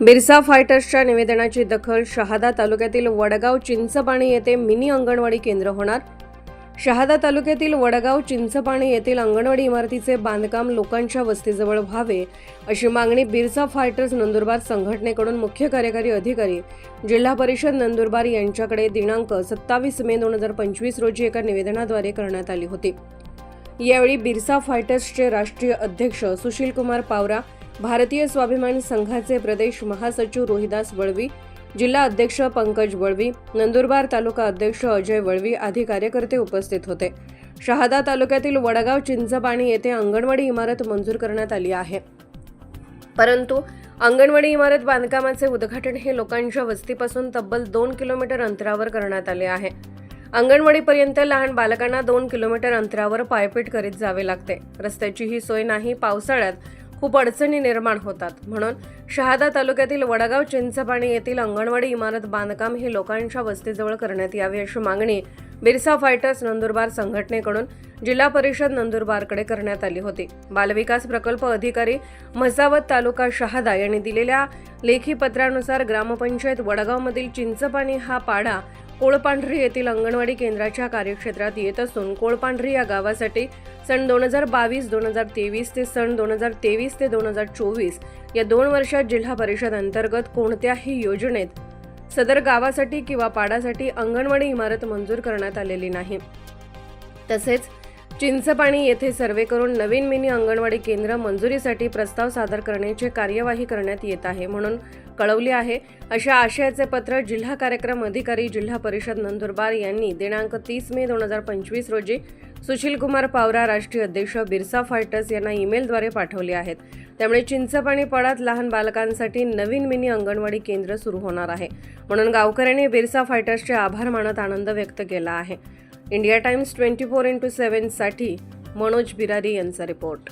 बिरसा फायटर्सच्या निवेदनाची दखल शहादा तालुक्यातील वडगाव चिंचपाणी येथे मिनी अंगणवाडी केंद्र होणार? शहादा तालुक्यातील वडगाव चिंचपाणी येथील अंगणवाडी इमारतीचे बांधकाम लोकांच्या वस्तीजवळ व्हावे अशी मागणी बिरसा फायटर्स नंदुरबार संघटनेकडून मुख्य कार्यकारी अधिकारी जिल्हा परिषद नंदुरबार यांच्याकडे दिनांक सत्तावीस मे दोन हजार पंचवीस रोजी एका निवेदनाद्वारे करण्यात आली होती. यावेळी बिरसा फायटर्सचे राष्ट्रीय अध्यक्ष सुशील कुमार पावरा भारतीय स्वाभिमान संघाचे प्रदेश महासचिव रोहिदास वळवी जिल्हा अध्यक्ष पंकज वळवी नंदुरबार तालुका अध्यक्ष अजय वळवी आदी कार्यकर्ते उपस्थित होते. शहादा तालुक्यातील वडगाव चिंचपाणी येथे अंगणवाडी इमारत मंजूर करण्यात आली आहे. परंतु अंगणवाडी इमारत बांधकामाचे उद्घाटन हे लोकांच्या वस्तीपासून तब्बल दोन किलोमीटर अंतरावर करण्यात आले आहे. अंगणवाडीपर्यंत लहान बालकांना दोन किलोमीटर अंतरावर पायपीट करीत जावे लागते. रस्त्याची ही सोय नाही पावसाळ्यात खूप अडचणी निर्माण होतात. म्हणून शहादा तालुक्यातील वडगाव चिंचपाणी येथील अंगणवाडी इमारत बांधकाम हे लोकांच्या वस्तीजवळ करण्यात यावे अशी मागणी बिरसा फायटर्स नंदुरबार संघटनेकडून जिल्हा परिषद नंदुरबारकडे करण्यात आली होती. बालविकास प्रकल्प अधिकारी म्हसावत तालुका शहादा यांनी दिलेल्या लेखी पत्रानुसार ग्रामपंचायत वडगावमधील चिंचपाणी हा पाडा कोळपांढरी येथील अंगणवाडी केंद्राच्या कार्यक्षेत्रात येत असून कोळपांढरी या गावासाठी सन दोन हजार बावीस दोन हजार तेवीस ते सन दोन हजार तेवीस ते दोन हजार चोवीस या दोन वर्षात जिल्हा परिषद अंतर्गत कोणत्याही योजनेत सदर गावासाठी किंवा पाडासाठी अंगणवाडी इमारत मंजूर करण्यात आलेली नाही. तसेच चिंचपाणी येथे सर्वे करून नवीन मिनी अंगणवाडी केंद्र मंजुरीसाठी प्रस्ताव सादर करण्याची कार्यवाही करण्यात येत आहे म्हणून कळवले आहे. अशा आशयाचे पत्र जिल्हा कार्यक्रम अधिकारी जिल्हा परिषद नंदुरबार यांनी दिनांक तीस मे दोन हजार पंचवीस रोजी सुशीलकुमार पावरा राष्ट्रीय अध्यक्ष बिरसा फायटर्स यांना ईमेलद्वारे पाठवले आहेत. त्यामुळे चिंचपाणी पाडात लहान बालकांसाठी नवीन मिनी अंगणवाडी केंद्र सुरू होणार आहे. म्हणून गावकऱ्यांनी बिरसा फायटर्सचे आभार मानत आनंद व्यक्त केला आहे. India Times twenty four into सेवनसाठी Manoj Birari यांचा रिपोर्ट.